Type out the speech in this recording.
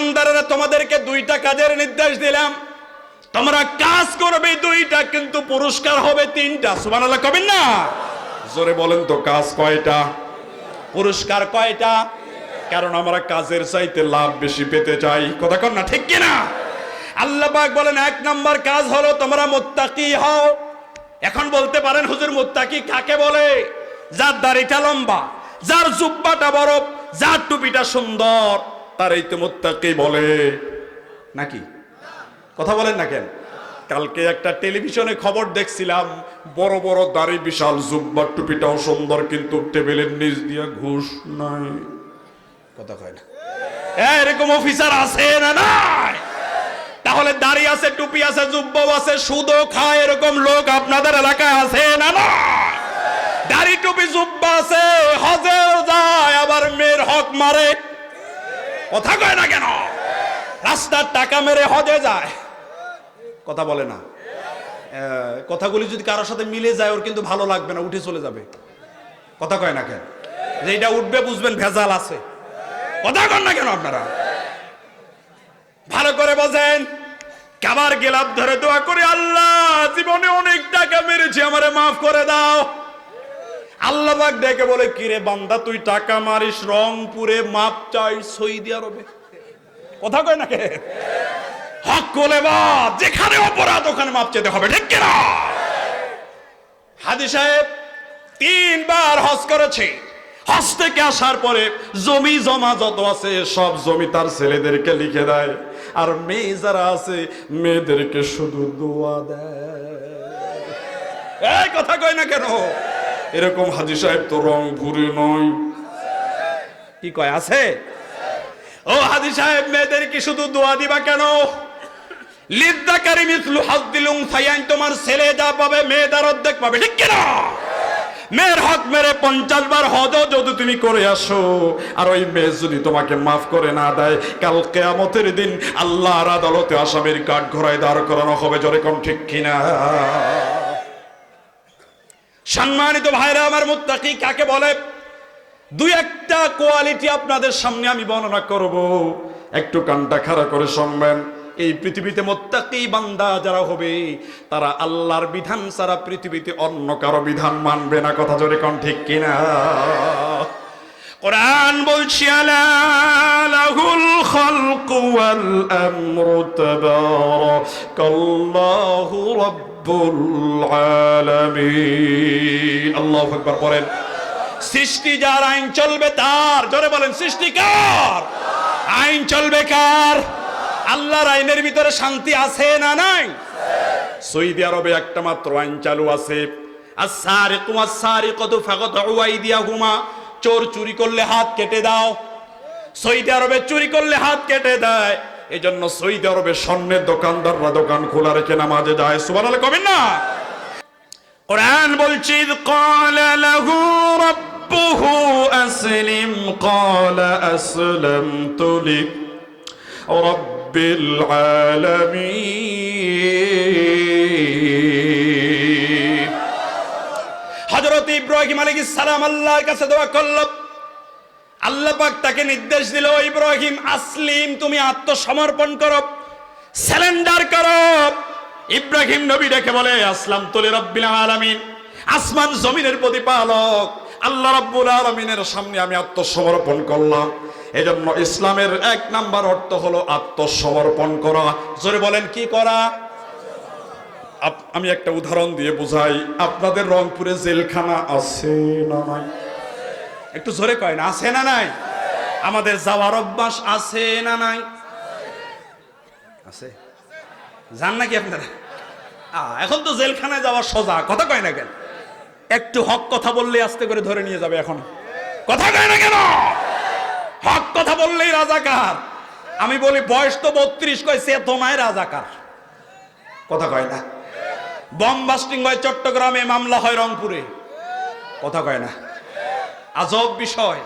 ইমানদারেরা তোমাদেরকে দুইটা কাজের নির্দেশ দিলাম। তোমরা কাজ করবে দুইটা, কিন্তু পুরস্কার হবে তিনটা। সুবহানাল্লাহ, কবেন না? জোরে বলেন তো, কাজ কয়টা? পুরস্কার কয়টা? কারণ আমরা কাজের চাইতে লাভ বেশি পেতে চাই। কথা কর না, ঠিক কিনা? আল্লাহ পাক বলেন, এক নাম্বার কাজ হলো তোমরা মুত্তাকি হও। এখন বলতে পারেন, হুজুর, মুত্তাকি কাকে বলে? যার দাড়িটা লম্বা, যার জুব্বাটা বড়, যার টুপিটা সুন্দর। তার এই তো মুত্তাকি বলে। নাকি? কথা বলেন না কেন? কালকে একটা টেলিভিশনে খবর দেখছিলাম বড় বড় দাড়ি বিশাল জুব্বার টুপিটাও সুন্দর কিন্তু টেবিলের নিচ দিয়ে ঘুষ নাই। কথা কয় না। এরকম অফিসার আছে না নাই? তাহলে দাড়ি আছে টুপি আছে জুব্বাও আছে সুদও খায় এরকম লোক আপনাদের এলাকায় আছে না না দাড়ি টুপি জুব্বা আছে হজেও যায় আবার মেয়ের হক মারে। কথা কয় না কেন? রাস্তার টাকা মেরে হজে যায়। কথা বলে না। কথাগুলি যদি কারোর সাথে মিলে যায়, ওর কিন্তু ভালো লাগবে না, উঠে চলে যাবে। কথা কয় না কেন? যে এটা উঠবে, বুঝবেন ভেজাল আছে। কথা কন না কেন আপনারা? ভালো করে বোঝেন। কাবার গেলাপ ধরে দোয়া করে, আল্লাহ, জীবনে অনেক টাকা মেরেছি, আমারে মাফ করে দাও। আল্লাহ পাক ডেকে বলে, কিরে বান্দা, তুই টাকা মারিস, রংপুরে মাপ চাই সৌদি আরবে? কথা কয় না কে? হক কোলে বাদ যেখানে অপরাধ, ওখানে মাপ চেতে হবে, ঠিক কিনা? হাদি সাহেব তিনবার হজ করেছে। হজ থেকে আসার পরে জমি জমা যত আছে, সব জমি তার ছেলেদেরকে লিখে দেয়। আর মেয়ে যারা আছে, মেয়েদেরকে শুধু দোয়া দেয়। এই কথা কয় না কেন? এরকম হাজি সাহেব তো রং ঘুরে নয়। কি কয়, আছে? ও হাজি সাহেব মেয়েদেরকে শুধু দোয়া দিবা কেন? যা পাবে পাবে যদি তুমি যদি তোমাকে মাফ না দেয় আল্লাহর আদালতে আসামের কাঠ ঘোড়ায় দাঁড় করানো হবে, জোরে কোন ঠিক কিনা? সম্মানিত ভাইরা আমার মুত্তাকি, কাকে বলে? দুই একটা কোয়ালিটি আপনাদের সামনে আমি বর্ণনা করব। একটু কানটা খাড়া করে শুনবেন। এই পৃথিবীতে মোত্তাকি বান্দা যারা হবে, তারা আল্লাহর বিধান ছাড়া পৃথিবীতে অন্য কারও বিধান মানবে না। কথা জোরে কোন, ঠিক কিনা? কোরআন বলছি, আলা লাহুল খালকু ওয়াল আমরু তাবারাকাল্লাহু সৃষ্টি যার আইন চলবে তার। জোরে বলেন সৃষ্টিকার আইন চলবে কার? আল্লাহর আইনের ভিতরে শান্তি আছে না নাই? সৌদি আরবে একটা মাত্র আইন চালু আছে। আর সারে তোমার সারে কত ফাগত উয়াই দিয়া হুমা চোর চুরি করলে হাত কেটে দাও। সৌদি আরবে চুরি করলে হাত কেটে দেয়। এই জন্য সৌদি আরবে স্বর্ণের দোকানদাররা দোকান খোলা রেখে নামাজে যায়। সুবান আল্লাহ কবেন না? কোরআন বলছি হজরত ইব্রাহিম আলী সালাম আল্লাহর কাছে দোয়া করলেন আল্লাহ পাক তাকে নির্দেশ দিল ইব্রাহিম, আসলিম, তুমি আত্মসমর্পণ করো স্যালেন্ডার করো। ইব্রাহিম নবী ডেকে বলে, আসলাম তোলে রব্বিল আলামিন, আসমান জমিনের প্রতিপালক, আল্লাহ রাব্বুল আলামিনের সামনে আমি আত্মসমর্পণ করলাম। এজন্য ইসলামের এক নাম্বার অর্থ হলো আত্মসমর্পণ করা। জোরে বলেন, কি করা? আমি একটা উদাহরণ দিয়ে বুঝাই। আপনাদের রংপুরে জেলখানা আছে না নাই? একটু জোরে কয় না, আছে না নাই? আমাদের যাওয়ার অভ্যাস আছে না নাই? আছে। যান নাকি আপনারা? এখন তো জেলখানায় যাওয়ার সোজা, কথা কয় না কেন? একটু হক কথা বললে আস্তে করে ধরে নিয়ে যাবে এখন। কথা কয় না কেন? হক কথা বললেই রাজাকার। আমি বলি, বয়স তো বত্রিশ, কয় সে তোমায় রাজাকার। কথা কয় না? বম বাস্টিং হয় চট্টগ্রামে, মামলা হয় রংপুরে। কথা কয় না? আজব বিষয়।